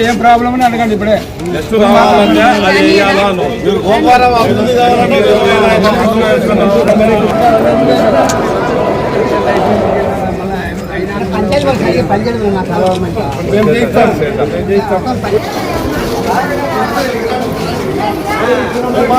ఏం ప్రాబ్లం అని అడగండి ఇప్పుడే అది మేము చేయిస్తాం మేము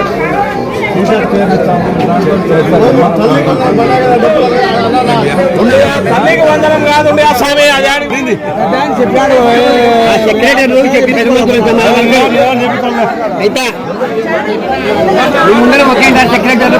తల్లికి వందనం కాదు ఆ స్వామి అది ఆడింది చెప్పాడు అయితే మీ ముందర ఒకే సెక్రటరీ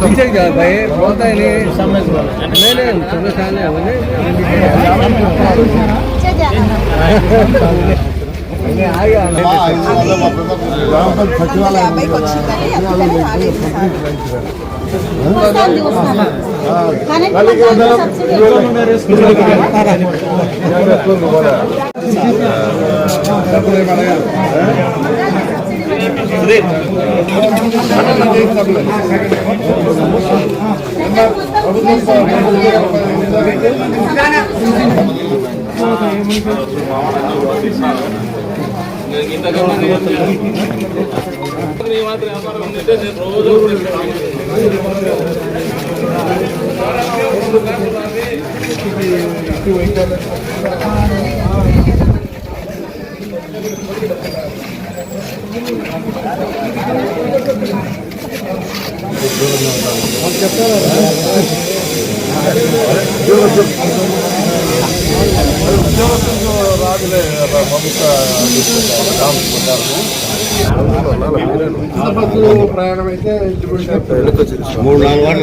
ठिक छ भाइ बहुत अहिले सबै नै हुन्छ भने మూడు నాలుగు వాటిలో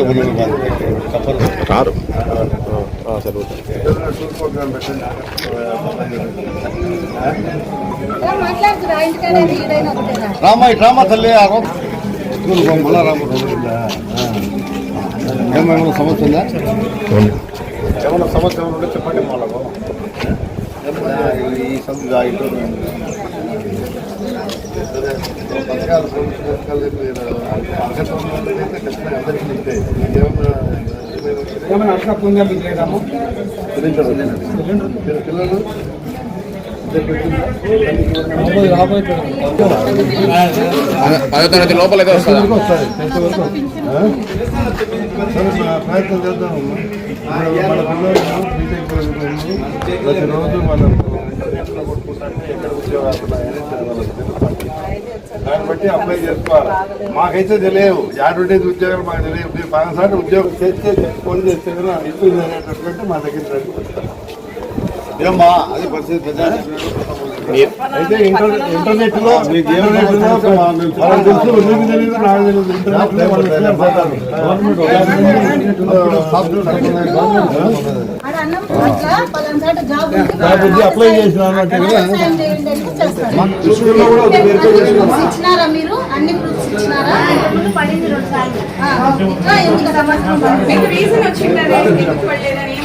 ఉన్నాయి కప్పలు రారు మాట్లాడుతురా ఇంటికాడ మూడు నాలుగు రామ ఇటు రామ తల్లి ఆ రోజు స్కూల్ మళ్ళా రామ ఏమైనా సమస్య ఉందా ఏమైనా సమస్య ఉంటే చెప్పండి వాళ్ళకు ఈ సందు ఇటు పథకాలు అందరికీ ఏమైనా అట్లా పొందా మీకు లేదమ్మా పిల్లలు పిల్లలు? పదో తరగతి లోపల ప్రయత్నం చేద్దామమ్మా మన పిల్లలు బీటెక్ ప్రతిరోజు మనం ఎక్కడ ఉద్యోగాలు దాన్ని బట్టి అప్లై చేసుకోవాలి మాకైతే తెలియవు. యాడుండేది ఉద్యోగాలు మాకు తెలియదు మీరు ఉద్యోగం చేస్తే ఫోన్ చేస్తే కూడా అనేటటువంటి మా దగ్గర రండి. ఏమ్మా అది పరిస్థితి పెద్ద అయితే ఇంటర్ ఇంటర్నెట్లో మీకు ఇంటర్నెట్లో వాళ్ళకి తెలుసు నీకు తెలియదు నాకు తెలియదు. ఇంటర్నెట్లో వాళ్ళు పోతారు. గవర్నమెంట్ అప్లై చేసినాను అంటే ఇచ్చినారా మీరు? అన్ని ప్రూఫ్స్ ఇచ్చినారా? రీజన్ వచ్చిందని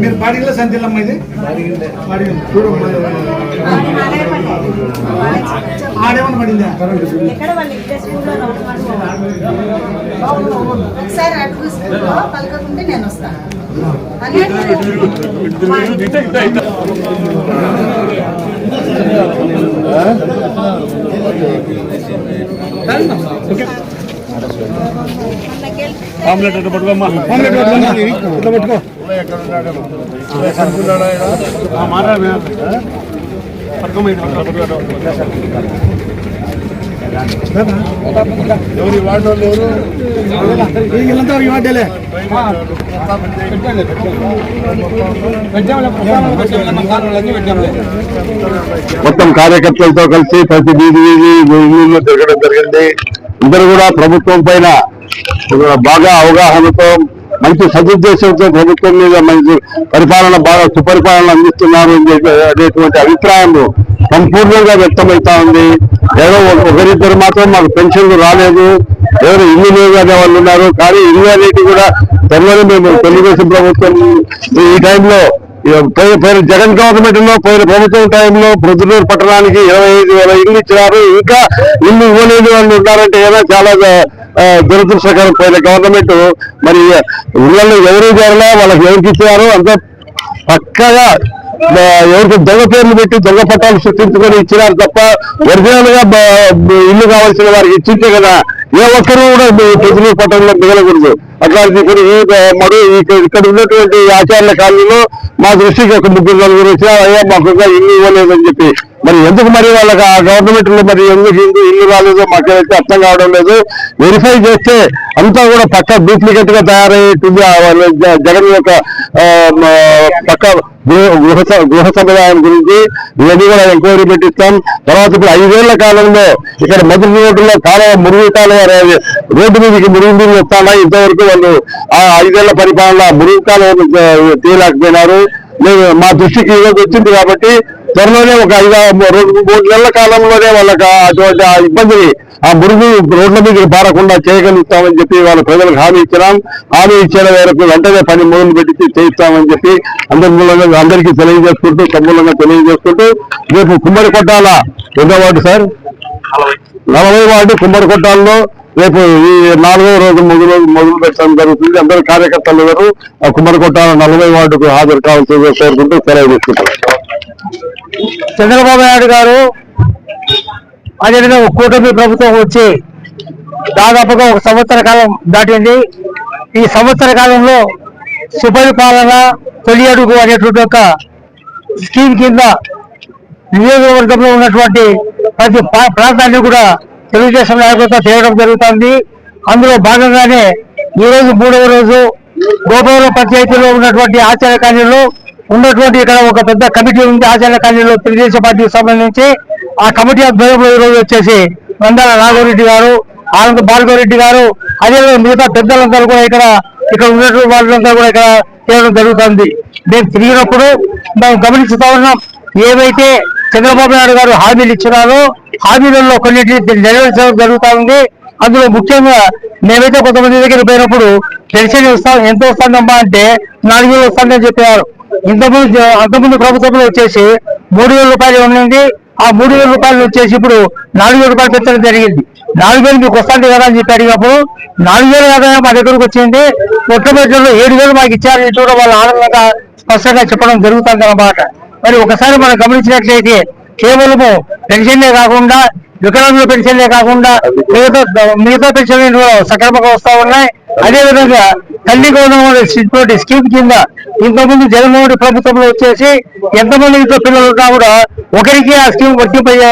మీరు పాడిలో సంచలమ్మ ఇది చూడు ఆడేమన్నా పడిందా ఒకసారి అడుగు స్కూల్లో పలకకుంటే నేను వస్తాను ఆమ్లెట్ ఎట్లా పట్టుకోమ్మా? ఆమ్లెట్ ఇట్లా పట్టుకో? ఎక్కడ ఉన్నాడు? ఎవరు ఈ ఎవరు? వీళ్ళంతా ఇవ్వట్లే మొత్తం కార్యకర్తలతో కలిసి ప్రతి వీధి వీధి ఊళ్ళో తిరగడం జరిగింది. ఇద్దరు కూడా ప్రభుత్వం పైన బాగా అవగాహనతో మంచి సదుద్దేశంతో ప్రభుత్వం మీద మంచి పరిపాలన బాగా సుపరిపాలన అందిస్తున్నారు అనేటువంటి అభిప్రాయం సంపూర్ణంగా వ్యక్తమవుతా ఉంది. ఏదో ఒకరిద్దరు మాత్రం మాకు పెన్షన్లు రాలేదు. ఎవరు ఇంజనీర్ అనే వాళ్ళు ఉన్నారు. కానీ ఇండియా అనేది కూడా త్వరలోనే మేము తెలుగుదేశం ప్రభుత్వం ఈ టైంలో పోయిన జగన్ గవర్నమెంట్లో పోయిన ప్రభుత్వం టైంలో ప్రొద్దునూరు పట్టణానికి ఇరవై ఐదు వేల ఇల్లు ఇచ్చినారు. ఇంకా ఇల్లు ఇవ్వలేని వాళ్ళు ఉన్నారంటే ఏదో చాలా దురదృష్టకరం పోయిన గవర్నమెంట్. మరి ఇళ్ళలో ఎవరు చేరలే వాళ్ళకి ఎవరికి ఇచ్చినారు అంత పక్కగా ఎవరికి దొంగ పేర్లు పెట్టి దొంగ పట్టాలు సృష్టించుకొని ఇచ్చినారు తప్ప ఒరిజినల్గా ఇల్లు కావాల్సిన వారికి ఇచ్చింటే కదా ఏ ఒక్కరు కూడా ప్రజలు పట్టణంలో మిగలకూడదు. అట్లాంటి ఇక్కడ ఈ ఇక్కడ ఇక్కడ ఉన్నటువంటి ఆచార్య కాలనీలో మా దృష్టికి ఒక ముగ్గురు నలుగురు వచ్చినా అయ్యా మాకు ఇల్లు ఇవ్వలేదని చెప్పి. మరి ఎందుకు మరి వాళ్ళకి ఆ గవర్నమెంట్లో మరి ఎందుకు ఇందు ఇల్లు రాలేదో? మాకైతే అర్థం కావడం లేదు. వెరిఫై చేస్తే అంతా కూడా పక్క డూప్లికేట్గా తయారయ్యేటుంది వాళ్ళ జగన్ యొక్క పక్క గృహ గృహ గృహ సముదాయం గురించి ఇవన్నీ కూడా ఎంక్వైరీ పెట్టిస్తాం. తర్వాత ఇప్పుడు ఐదేళ్ళ కాలంలో ఇక్కడ మొదటి రోడ్డులో కాలువ మురుగు కాలువ రే- రోడ్డు మీదకి మురుగు నీళ్ళు వస్తానా ఇంతవరకు వాళ్ళు ఆ ఐదేళ్ళ పరిపాలన మురుగు కాలువ తీయలేకపోయినారు మా దృష్టికి వచ్చింది కాబట్టి త్వరలోనే ఒక ఐదు రెండు మూడు నెలల కాలంలోనే వాళ్ళకి అటువంటి ఆ ఇబ్బందిని ఆ మురుగు రోడ్ల మీద పారకుండా చేయగలుగుతామని చెప్పి వాళ్ళ ప్రజలకు హామీ ఇచ్చినాం. హామీ ఇచ్చిన మేరకు వెంటనే పని మొదలు పెట్టి చేయిస్తామని చెప్పి అందరి మూలంగా అందరికీ తెలియజేసుకుంటూ సమూలంగా తెలియజేసుకుంటూ రేపు కుమ్మరి కొట్టాల ఎన్నో వార్డు సార్? నలభై వార్డు కుమ్మడి కొట్టాల్లో రేపు ఈ నాలుగో రోజు మొదలు మొదలు పెట్టడం జరుగుతుంది. అందరు కార్యకర్తలు గారు ఆ కుమ్మరి కొట్టాల నలభై వార్డుకు హాజరు కావాల్సిందిగా కోరుకుంటూ సెలవు తీసుకుంటారు చంద్రబాబు నాయుడు గారు అదేవిధంగా కూటమి ప్రభుత్వం వచ్చి దాదాపుగా ఒక సంవత్సర కాలం దాటింది. ఈ సంవత్సర కాలంలో సుపరిపాలన తొలి అడుగు అనేటువంటి ఒక స్కీమ్ కింద నియోజకవర్గంలో ఉన్నటువంటి ప్రతి ప్రాంతాన్ని కూడా తెలుగుదేశం నాయకులతో చేయడం జరుగుతుంది. అందులో భాగంగానే ఈ రోజు మూడవ రోజు గోపావరం పంచాయతీలో ఉన్నటువంటి ఆచార కార్యంలో ఉన్నటువంటి ఇక్కడ ఒక పెద్ద కమిటీ ఉంది ఆచార్య కాలనీలో తెలుగుదేశం పార్టీకి సంబంధించి. ఆ కమిటీ ఆధ్వర్యంలో ఈరోజు రోజు వచ్చేసి నందాల రాఘవరెడ్డి గారు ఆనంద్ భార్గవరెడ్డి గారు అదేవిధంగా మిగతా పెద్దలందరూ కూడా ఇక్కడ ఇక్కడ ఉన్నటువంటి వాళ్ళందరూ కూడా ఇక్కడ చేయడం జరుగుతుంది. మేము తిరిగినప్పుడు మేము గమనిస్తుతా ఉన్నాం ఏవైతే చంద్రబాబు నాయుడు గారు హామీలు ఇచ్చినారో హామీలలో కొన్నింటిని నెరవేర్చడం జరుగుతూ ఉంది. అందులో ముఖ్యంగా మేమైతే కొంతమంది దగ్గర పోయినప్పుడు పెన్షన్ వస్తా ఎంత వస్తుందమ్మా అంటే నాలుగు వేలు వస్తుందని చెప్పారు ఇంతకుముందు అంతకుముందు ప్రభుత్వంలో వచ్చేసి మూడు వేల రూపాయలు ఉండింది ఆ మూడు వేల రూపాయలు వచ్చేసి ఇప్పుడు నాలుగు వేల రూపాయలు పెంచడం జరిగింది. నాలుగు వేలు మీకు వస్తుంది కదా అని చెప్పి అడిగినప్పుడు నాలుగు వేలు కదా మా దగ్గరకు వచ్చింది. మొట్టమొదటిలో ఏడు వేలు మాకు ఇచ్చారని కూడా వాళ్ళు ఆనందంగా స్పష్టంగా చెప్పడం జరుగుతుంది అన్నమాట. మరి ఒకసారి మనం గమనించినట్లయితే కేవలము పెన్షన్లే కాకుండా వికలాంగుల పెన్షన్లే కాకుండా మిగతా మిగతా పెన్షన్లు సక్రమంగా వస్తూ ఉన్నాయి. అదే విధంగా తల్లి గౌరవం స్కీమ్ కింద ఇంతకుముందు జగన్మోహన్ ప్రభుత్వంలో వచ్చేసి ఎంతమంది ఇంట్లో పిల్లలు ఉన్నా కూడా ఒకరికి ఆ స్కీమ్ వర్తింపయ్యే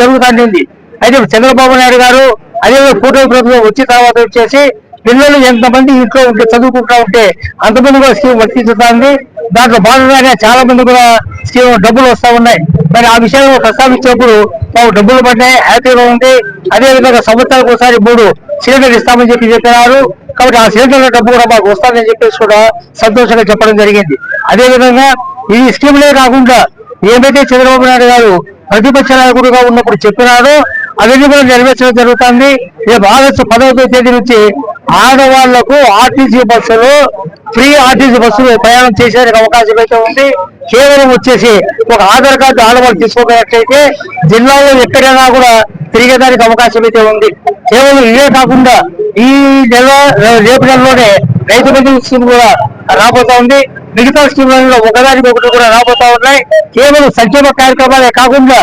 జరుగుతుంది అయితే చంద్రబాబు నాయుడు గారు అదే కూటమి ప్రభుత్వం వచ్చిన తర్వాత వచ్చేసి పిల్లలు ఎంతమంది ఇంట్లో ఉంటే చదువుకుంటా ఉంటే అంతమంది కూడా స్కీమ్ వర్తించుతుంది దాంట్లో భాగంగానే చాలా మంది కూడా స్కీమ్ డబ్బులు వస్తా ఉన్నాయి. మరి ఆ విషయంలో ప్రస్తావించినప్పుడు మాకు డబ్బులు పడ్డాయి హ్యాపీగా ఉంది. అదే విధంగా ఒకసారి మూడు సిలిండర్ ఇస్తామని చెప్పి చెప్పినారు. కాబట్టి ఆ సిలిండర్ల డబ్బు కూడా మాకు వస్తానని చెప్పేసి కూడా సంతోషంగా చెప్పడం జరిగింది. అదేవిధంగా ఈ స్కీములే కాకుండా ఏమైతే చంద్రబాబు నాయుడు గారు ప్రతిపక్ష నాయకుడుగా ఉన్నప్పుడు చెప్పినారో అవన్నీ కూడా నెరవేర్చడం జరుగుతుంది. రేపు ఆగస్టు పదవ తేదీ నుంచి ఆడవాళ్ళకు ఆర్టీసీ బస్సులు ఫ్రీ ఆర్టీసీ బస్సులు ప్రయాణం చేసేందుకు అవకాశం అయితే ఉంది. కేవలం వచ్చేసి ఒక ఆధార్ కార్డు ఆడవాళ్ళు తీసుకోగలిగినట్లయితే జిల్లాలో ఎక్కడైనా కూడా తిరిగేదానికి అవకాశం అయితే ఉంది. కేవలం ఇవే కాకుండా ఈ నెల రేపు నెలలోనే రైతు బంధు స్కీమ్ కూడా రాబోతా ఉంది. మిగతా స్కీమ్లలో ఒకదానికి ఒకటి కూడా రాబోతా ఉన్నాయి. కేవలం సంక్షేమ కార్యక్రమాలే కాకుండా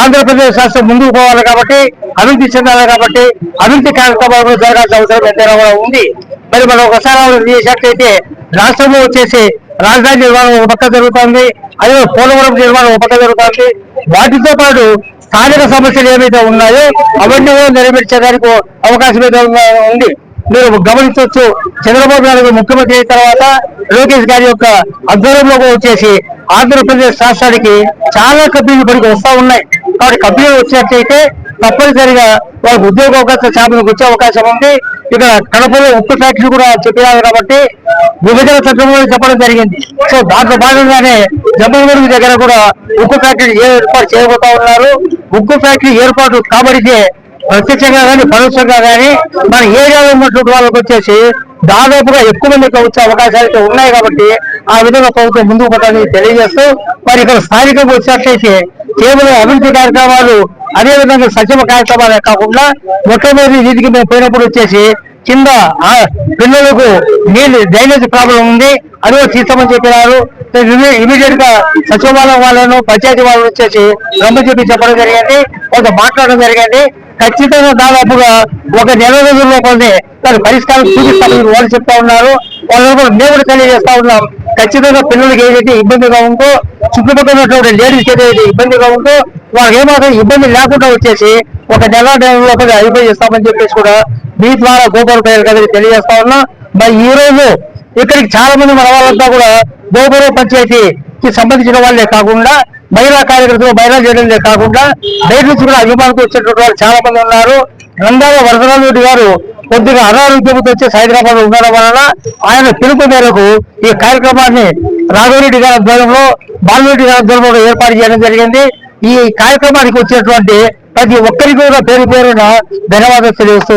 ఆంధ్రప్రదేశ్ రాష్ట్రం ముందుకు పోవాలి కాబట్టి అభివృద్ధి చెందాలి కాబట్టి అభివృద్ధి కార్యక్రమాలు జరగాల్సిన అవసరం ఎంతైనా కూడా ఉంది. మరి మనం ఒకసారి చేసినట్లయితే రాష్ట్రంలో వచ్చేసి రాజధాని నిర్మాణం ఒక పక్క జరుగుతుంది. అదే పోలవరం నిర్మాణం ఒక పక్క జరుగుతుంది. వాటితో పాటు స్థానిక సమస్యలు ఏవైతే ఉన్నాయో అవన్నీ కూడా నెరవేర్చేదానికి అవకాశం అయితే ఉంది మీరు గమనించవచ్చు చంద్రబాబు నాయుడు ముఖ్యమంత్రి అయిన తర్వాత లోకేష్ గారి యొక్క అధ్వర్యంలో వచ్చేసి ఆంధ్రప్రదేశ్ రాష్ట్రానికి చాలా కంపెనీలు ఇప్పటికి వస్తా ఉన్నాయి. కాబట్టి కంపెనీలు వచ్చినట్లయితే తప్పనిసరిగా వాళ్ళకి ఉద్యోగ అవకాశం చాలా వచ్చే అవకాశం ఉంది. ఇక్కడ కడపలో ఉక్కు ఫ్యాక్టరీ కూడా చెప్పినారు కాబట్టి విభజన చట్టంలో చెప్పడం జరిగింది. సో దాంట్లో భాగంగానే జమ్మూరు దగ్గర కూడా ఉక్కు ఫ్యాక్టరీ ఏర్పాటు చేయబోతా ఉన్నారు. ఉక్కు ఫ్యాక్టరీ ఏర్పాటు కాబడితే ప్రత్యక్షంగా కానీ పరోక్షంగా కానీ మన ఏరియాలో ఉన్నటువంటి వాళ్ళకి వచ్చేసి దాదాపుగా ఎక్కువ మందికి వచ్చే అవకాశాలు అయితే ఉన్నాయి కాబట్టి ఆ విధంగా ప్రభుత్వం ముందుకు పడాలని తెలియజేస్తూ మరి ఇక్కడ స్థానికంగా వచ్చినట్లయితే కేవలం అభివృద్ధి కార్యక్రమాలు అదేవిధంగా సంక్షేమ కార్యక్రమాలే కాకుండా మొట్టమొదటి వీధికి మేము పోయినప్పుడు వచ్చేసి కింద పిల్లలకు నీళ్ళు డ్రైనేజ్ ప్రాబ్లం ఉంది అది తీస్తామని చెప్పినారు. ఇమీడియట్గా సచివాలయం వాళ్ళను పంచాయతీ వాళ్ళు వచ్చేసి రమ్మని చెప్పి చెప్పడం జరిగింది. కొంత మాట్లాడడం జరిగింది. ఖచ్చితంగా దాదాపుగా ఒక నెల రోజుల్లో కొన్ని దాని పరిష్కారం చూపిస్తామని వాళ్ళు చెప్తా ఉన్నారు. వాళ్ళు కూడా మేము కూడా తెలియజేస్తా ఉన్నాం. ఖచ్చితంగా పిల్లలకి ఏదైతే ఇబ్బందిగా ఉందో చుట్టుపక్కల ఉన్నటువంటి లేడీస్కి ఏదైతే ఇబ్బందిగా ఉందో వాళ్ళకి ఏమాత్రం ఇబ్బంది లేకుండా వచ్చేసి ఒక నెల నెల లోపల అయిపోయి చేస్తామని చెప్పేసి కూడా మీ ద్వారా గోపాల్ పేరు గారికి తెలియజేస్తా ఉన్నా. మరి ఈ రోజు ఇక్కడికి చాలా మంది మన వాళ్ళంతా కూడా గోపురం పంచాయతీకి సంబంధించిన వాళ్ళే కాకుండా మహిళా కార్యకర్తలు మహిళా చేయడంలే కాకుండా బయట నుంచి కూడా అభిమానులకు వచ్చేటువంటి వాళ్ళు చాలా మంది ఉన్నారు. నందాల వరదరాజు గారు కొద్దిగా అనారోగ్యంతో వచ్చి హైదరాబాద్ ఉండడం వలన ఆయన పిలుపు మేరకు ఈ కార్యక్రమాన్ని రాఘవరెడ్డి గారి ఆధ్వర్యంలో బాలరెడ్డి గారి ఆధ్వర్యంలో ఏర్పాటు చేయడం జరిగింది. ఈ కార్యక్రమానికి వచ్చినటువంటి ప్రతి ఒక్కరికి కూడా పేరు పేరున ధన్యవాదాలు తెలియజేస్తూ